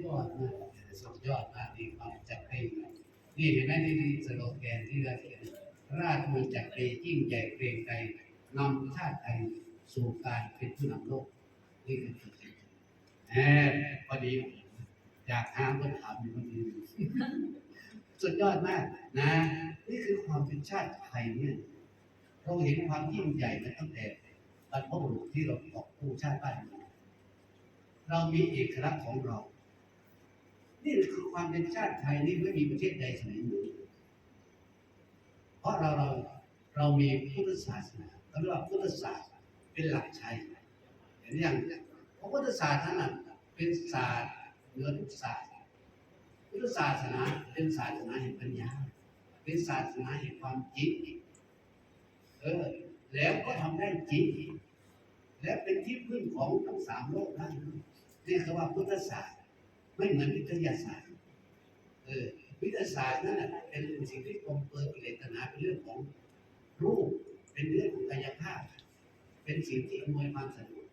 ยอดมากสุดยอดมากนี่ความจักรีนี่เห็นไหมนี่สโลแกนที่เราเขียนราชวงศ์จักรียิ่งใหญ่เกรงไกรนำชาติไทยสู่การเป็นผู้นำโลกนี่คือจุดยืนแหมพอดีอยากถามก็ถามอยู่พอดีสุดยอดมากนะ นี่คือความเป็นชาติไทยเนี่ยเราเห็นความยิ่งใหญ่มาตั้งแต่บรรพบุรุษที่เราตอกกู้ชาติบ้านเรามีเอกลักษณ์ของเรา นี่คือความเป็นชาติไทยนี่ไม่มีประเทศใดสมัยนี้เพราะเราเราเรามีพุทธศาสนาเขาเรียกว่าพุทธศาสตร์เป็นหลักใช้เห็นยังเพราะพุทธศาสตร์นั้นเป็นศาสตร์เหนือทุกศาสตร์พุทธศาสนาเป็นศาสนาแห่งปัญญา เป็นศาสนาแห่งความจริงเออแล้วก็ทำได้จริงและเป็นที่พึ่งของทั้งสามโลกได้นี่คือว่าพุทธศาสตร์ ไม่เหมือนวิทยาศาสตร์ เออ วิทยาศาสตร์นั่นแหละเป็นสิ่งที่กลมเปิดกิเลสตัณหาเป็นเรื่องของรูป เป็นเรื่องของกายภาพ เป็นสิ่งที่อำนวยความสะดวก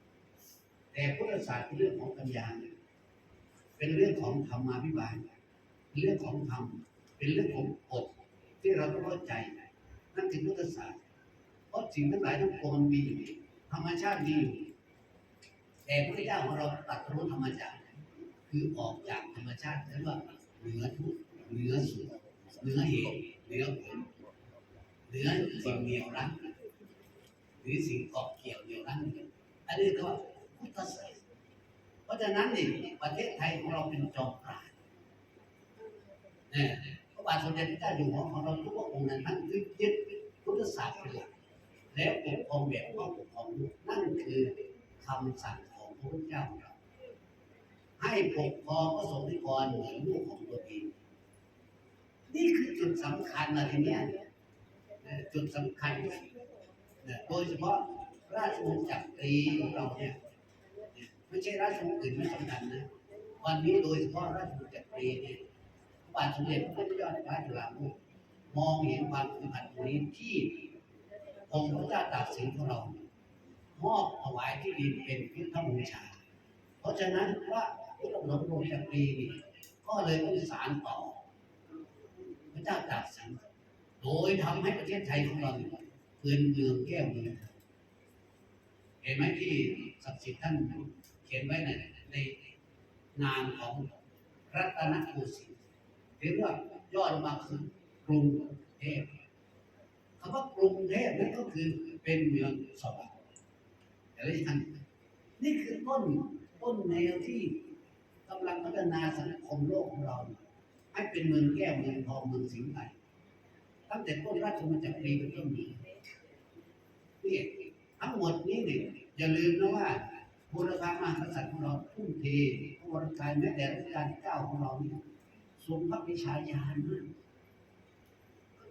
แต่พุทธศาสตร์เป็นเรื่องของปัญญา เป็นเรื่องของธรรมาภิบาลเป็นเรื่องของธรรม เป็นเรื่องของกฎที่เราต้องเข้าใจ นั่นคือพุทธศาสตร์ เพราะสิ่งทั้งหลายทั้งปวงมันมีอยู่ ธรรมชาติมีอยู่ แต่พระเจ้าของเราตรัดรู้ธรรมชาติ คือออกจากธรรมชาติเรียกว่าเหนือทุกเหนือสุขเหนือเหตุเหนือผลเหนือสิ่งเหนียวรั้งหรือสิ่งเกาะเกี่ยวเหนียวรั้งอันนี้ก็พุทธศาสนาเพราะฉะนั้นนี่ประเทศไทยของเราเป็นจอมปราณเนี่ยพระบาทสมเด็จพระเจ้าอยู่หัวของเราทุกพระองค์นั้นท่านยึดพุทธศาสตร์เป็นหลักแล้วปกครองแบบว่าปกครองลูกนั่นคือคำสั่งของพระพุทธเจ้าของเรา ให้ปกครองพระสงฆ์นิกรเหมือนลูกของตัวเอง นี่คือจุดสำคัญอะไรเนี่ยจุดสำคัญโดยเฉพาะราชวงศ์จักรีของเราเนี่ยไม่ใช่ราชวงศ์อื่นไม่สำคัญนะวันนี้โดยเฉพาะราชวงศ์จักรีเนี่ยพระบาทสมเด็จพระพุทธยอดฟ้าจุฬาภรณ์มองเห็นความสำคัญตรงนี้ที่องค์พระเจ้าตากสินของเรามอบถวายที่ดินเป็นพุทธบูชา เพราะฉะนั้นพระ พุทธหลวงปู่จักรีนี่ก็เลยต้องสารต่อ พระเจ้าตากสินโดยทำให้ประเทศไทยของเราเป็นเมืองแก้วเมืองเห็นไหมที่ศักดิ์สิทธิ์ท่านเขียนไว้ในในนามของรัตนโกสินทร์หรือว่ายอดมาคือกรุงเทพคำว่ากรุงเทพนั่นก็คือเป็นเมืองสวรรค์แต่ละท่านนี่คือต้นต้นแนวที่ กำลังพัฒนาสังคมโลกของเรา ให้เป็นเมืองแก้วเมืองทองเมืองสิงห์ไปตั้งแต่ต้นราชวงศ์จักรีเป็นต้นมานี่ทั้งหมดนี้เนี่ยอย่าลืมนะว่าบุรพามหากษัตริย์ของเราทุ่มเทพระวรกายแม้แต่รัชกาลที่เก้าของเราเนี่ยทรงพระวิชาญาณมาก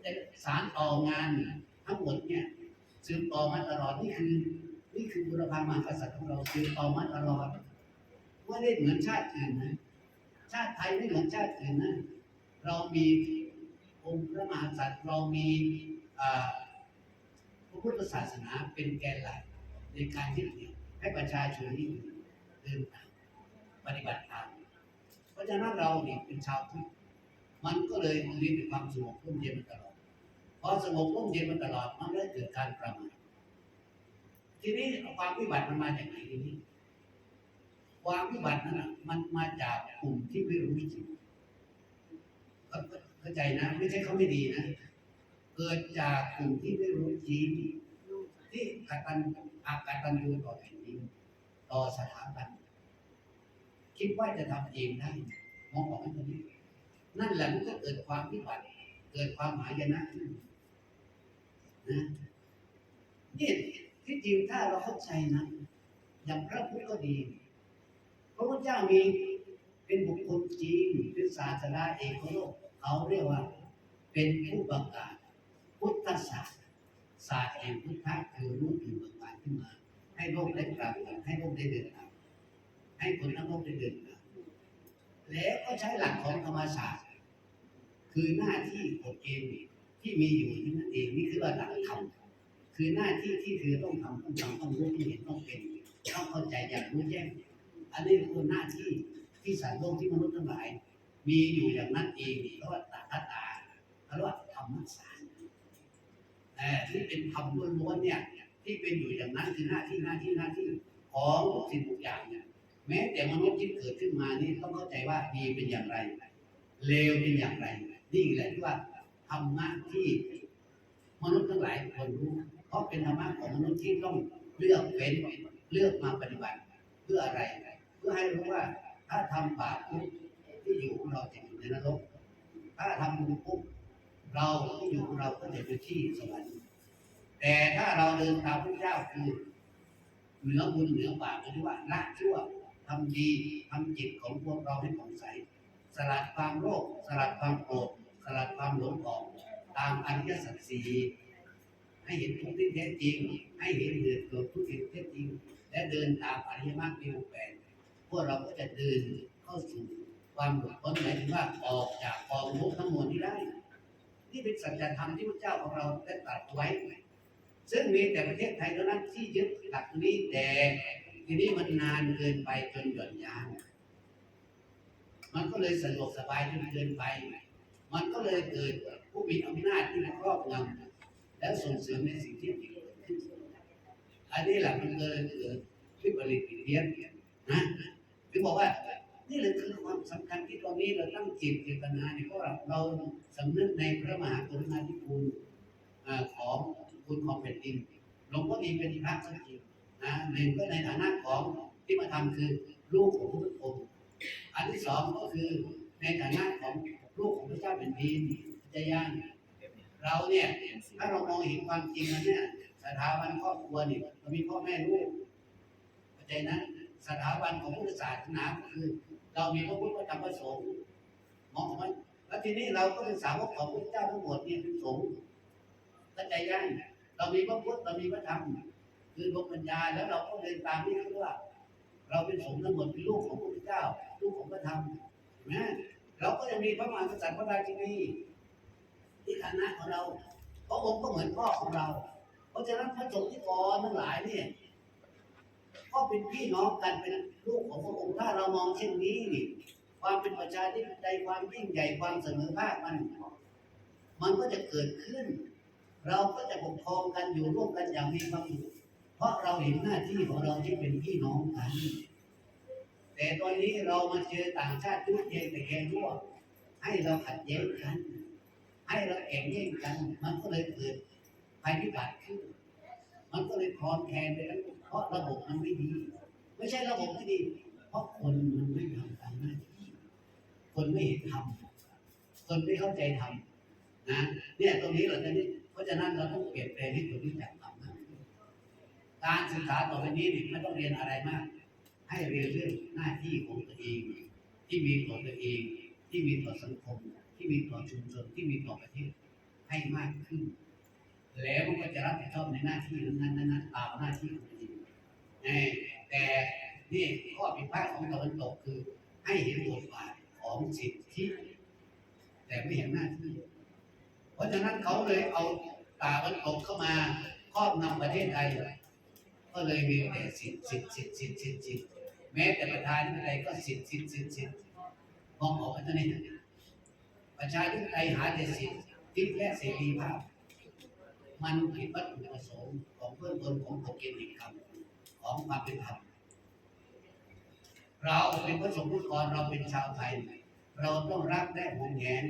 แต่สารต่องานทั้งหมดเนี่ยสืบต่อมาตลอดนี่คือนี่คือบุรพามหากษัตริย์ของเราสืบต่อมาตลอด ไม่ได้เหมือนชาติอื่นนะชาติไทยไม่เหมือนชาติอื่นนะ เรามีองค์พระมหากษัตริย์เรามีพระพุทธศาสนาเป็นแกนหลักในการที่ให้ประชาชนที่เดินตามปฏิบัติตามเพราะฉะนั้นเราเนี่ยเป็นชาวพุทธมันก็เลยมีความสงบร่มเย็นมาตลอดพอสงบร่มเย็นมาตลอดมันก็เลยเกิดการประมาททีนี้ความวิบัติมันมาจากไหนทีนี้ ความวิบัตินั้นน่ะมันมาจากกลุ่มที่ไม่รู้จริงเข้าใจนะ ไม่ใช่เขาไม่ดีนะ เกิดจากกลุ่มที่ไม่รู้จริงที่กตันอากตันยูต่อแผ่นดินต่อสถาบันคิดว่าจะทำเองได้มองออกไหมตรงนี้นั่นแหละมันก็เกิดความวิบัติเกิดความหายนะนะนี่ที่จริงถ้าเราเข้าใจนะอย่างพระพุทธก็ดี พระพุทธเจ้ามีเป็นบุคคลจริงเป็นศาสนาเอกของโลกเขาเรียกว่า เป็นผู้ประกาศพุทธศาสตร์ศาสตร์แห่งพุทธะคือรู้ถึงประกาศขึ้นมา ให้โลกได้กราบให้โลกได้เดินตามให้คนทั้งโลกได้เดินตามแล้วก็ใช้หลักของธรรมศาสตร์ คือหน้าที่กฎเกณฑ์ที่มีอยู่ที่นั่นเองนี่คือว่าหลักธรรมคือหน้าที่ที่เธอต้องทำต้องทำต้องรู้ต้องเห็นต้องเป็นต้องเข้าใจอย่างรู้แจ้ง อันนี้คือหน้าที่ที่สัตว์โลกที่มนุษย์ทั้งหลาย มีอยู่อย่างนั้นเองเพราะว่าตาตาตาเพราะว่าธรรมสารแต่ที่เป็นธรรมล้วนๆเนี่ยที่เป็นอยู่อย่างนั้นคือหน้าที่หน้าที่หน้าที่ของสิ่งทุกอย่างเนี่ยแม้แต่มนุษย์ที่เกิดขึ้นมานี่ต้องเข้าใจว่าดีเป็นอย่างไรเลวเป็นอย่างไรนี่แหละที่ว่าธรรมะที่มนุษย์ทั้งหลายควรรู้ เพราะเป็นธรรมะของมนุษย์ที่ต้องเลือกเป็นเลือกมาปฏิบัติเพื่ออะไร เพื่อให้รู้ว่า ถ้าทำบาปปุ๊บที่อยู่ของเราจะอยู่ในนรก ถ้าทำบุญปุ๊บเราที่อยู่ของเราก็จะอยู่ที่สวรรค์แต่ถ้าเราเดินตามพระเจ้าคือเหนือบุญเหนือบาปหมายถึงว่าละชั่วทำดีทำจิตของพวกเราให้ผ่องใสสลัดความโลภสลัดความโกรธสลัดความหลงออก ตามอริยสัจสี่ให้เห็นทุกข์ที่แท้จริง ให้เห็นเหตุเกิดทุกข์ที่แท้จริง และเดินตามอริยมรรคมีองค์แปด พวกเราก็จะเดินเข้าสู่ความหลุดพ้นหมายถึงว่าออกจากกองทุกข์ทั้งมวลนี้ได้ นี่เป็นสัจธรรมที่พระเจ้าของเราได้ตรัสไว้ ซึ่งมีแต่ประเทศไทยเท่านั้นที่ยึดหลักนี้แต่ทีนี้มันนานเกินไปจนหย่อนยานมันก็เลยสะดวกสบายจนเกินไป มันก็เลยเกิดผู้มีอำนาจที่มาครอบงำและส่งเสริมในสิ่งที่ผิดเกิดอันนี้แหละมันเลยเกิดวิปริตผิดเพี้ยนนะ ถึงบอกว่า นี่แหละคือความสำคัญที่ตอนนี้เราตั้งจิตเจตนาเนี่ยเพราะเราเราสำนึกในพระมหากรุณาธิคุณของคุณของแผ่นดินหลวงพ่อดีเป็นพระสักทีนะหนึ่งก็ในฐานะของที่มาทำคือลูกของพระพุทธองค์อันที่สองก็คือในฐานะของลูกของพระเจ้าแผ่นดินพระยานเราเนี่ยถ้าเรามองเห็นความจริงแล้วเนี่ยสถาบันครอบครัวเนี่ยเรามีพ่อแม่ลูกเข้าใจนะ สถาบันของพุทธศาสนาก็คือ เรามีพระพุทธธรรมประสงค์มองมันแล้วทีนี้เราก็เป็นสาวกของพระเจ้าทั้งหมดนี่เป็นสงฆ์เข้าใจยังเรามีพระพุทธเรามีพระธรรมคือดวงปัญญาแล้วเราก็เดินตามที่เขาว่า เราเป็นสงฆ์ทั้งหมดเป็นลูกของพระพุทธเจ้า ลูกของพระธรรมนไหมเราก็จะมีพระมหากษัตริย์พระราชินีที่ฐานะของเราพระองค์ก็เหมือนพ่อของเรา เพราะฉะนั้นพระสงฆ์ที่ก่อนทั้งหลายเนี่ย ก็เป็นพี่น้องกันเป็นลูกของพระองค์ถ้าเรามองเช่นนี้นี่ความเป็นประชาธิปไตยความยิ่งใหญ่ความเสมอภาคมันมันก็จะเกิดขึ้น เราก็จะปกครองกันอยู่ร่วมกันอย่างมีความสุขเพราะเราเห็นหน้าที่ของเราที่เป็นพี่น้องกันแต่ตอนนี้เรามาเจอต่างชาติทุกเย็นแต่แกงรั่วให้เราขัดแย้งกัน ให้เราแข่งแย่งกัน มันก็เลยเกิดภัยพิบัติขึ้น มันก็เลยคลอนแคลนไปแล้ว เพราะระบบมันไม่ดี ไม่ใช่ระบบไม่ดี เพราะคนมันไม่ทำตามหน้าที่คนไม่เห็นทำคนไม่เข้าใจทำนะเนี่ยตรงนี้เราจะนี่เพราะฉะนั้นเราต้องเปลี่ยนแปลงให้คนที่จักทำนะการศึกษาต่อไปนี้นี่ไม่ต้องเรียนอะไรมาก ให้เรียนเรื่องหน้าที่ของตัวเอง ที่มีต่อตัวเอง ที่มีต่อสังคม ที่มีต่อชุมชนที่มีต่อประเทศให้มากขึ้น แล้วมันก็จะรับผิดชอบในหน้าที่นั้นๆนั้นตามหน้าที่ของตัวเอง แต่นี่ข้อผิดพลาดของตะวันตกคือ ให้เห็นบทบาทของสิทธิแต่ไม่เห็นหน้าที่ เพราะฉะนั้นเขาเลยเอาตาวันตกเข้ามาครอบนำประเทศไทยก็เลยมีแต่สิทธิสิทธิสิทธิสิทธิสิทธิแม้แต่ประธานอะไรก็สิทธิสิทธิสิทธิสิทธิมองออกกันตัวนี้ประชาธิปไตยหาแต่สิทธิและเสรีภาพ มันผิดวัตถุประสงค์ของเพื่อนตนของกฎเกณฑ์แห่งกรรม ของความเป็นธรรมเราเป็นพระสงฆ์ทุกคนเราเป็นชาวไทย เราต้องรักและหวงแหน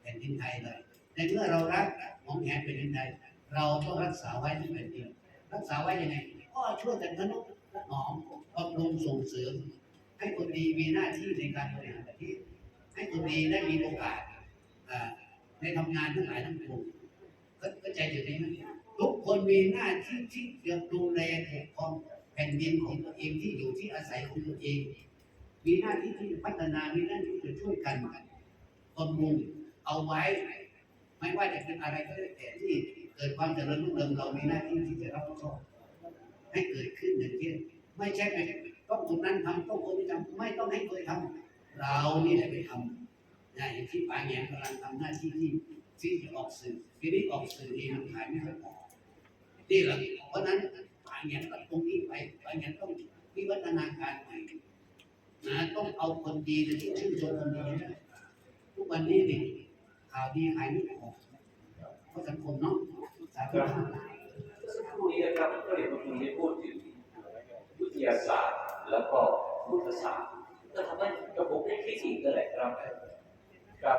แผ่นดินไทยเลยในเมื่อเรารักหวงแหนแผ่นดินไทย เราต้องรักษาไว้ที่แผ่นดินรักษาไว้ยังไงก็ช่วยกันทนุถนอมบำรุงส่งเสริม ให้คนดีมีหน้าที่ในการบริหารประเทศให้คนดีได้มีโอกาสในทำงานทั้งหลายทั้งปวงเข้าใจจุดนี้ไหมทุกคนมีหน้าที่ที่จะดูแลปกครอง ผ่นดินของตัวเองที่อยู่ที่อาศัยของตัวเอง มีหน้าที่ที่จะพัฒนามีหน้าที่จะช่วยกันบำรุงเอาไว้ ไม่ว่าจะเป็นอะไรก็ได้แต่ที่เกิดความเจริญรุ่งเรืองเรามีหน้าที่ที่จะรับผิดชอบให้เกิดขึ้นอย่างเช่นไม่ใช่ไปต้องคนนั้นทำต้องคนนี้ทำไม่ต้องให้คนทำเรานี่แหละไปทำนะอย่างที่ปาแงกำลังทำหน้าที่ที่ที่จะออกสื่อทีนี้ออกสื่อเองมันขายไม่ค่อยออกนี่แหละเพราะนั้น ปลายเงี้ยตัดตรงนี้ไปปลายเงี้ยต้องวิวัฒนาการใหม่นะต้องเอาคนดีนะที่ชื่นชมคนดีนะทุกวันนี้นี่ข่าวดีขายไม่ออกเพราะสังคมเนาะสาธุสักครู่นี้นะครับก็เห็นว่าคุณได้พูดถึงวิทยาศาสตร์แล้วก็พุทธศาสตร์ก็ทำให้กับผมได้คิดอีกนั่นแหละครับกับ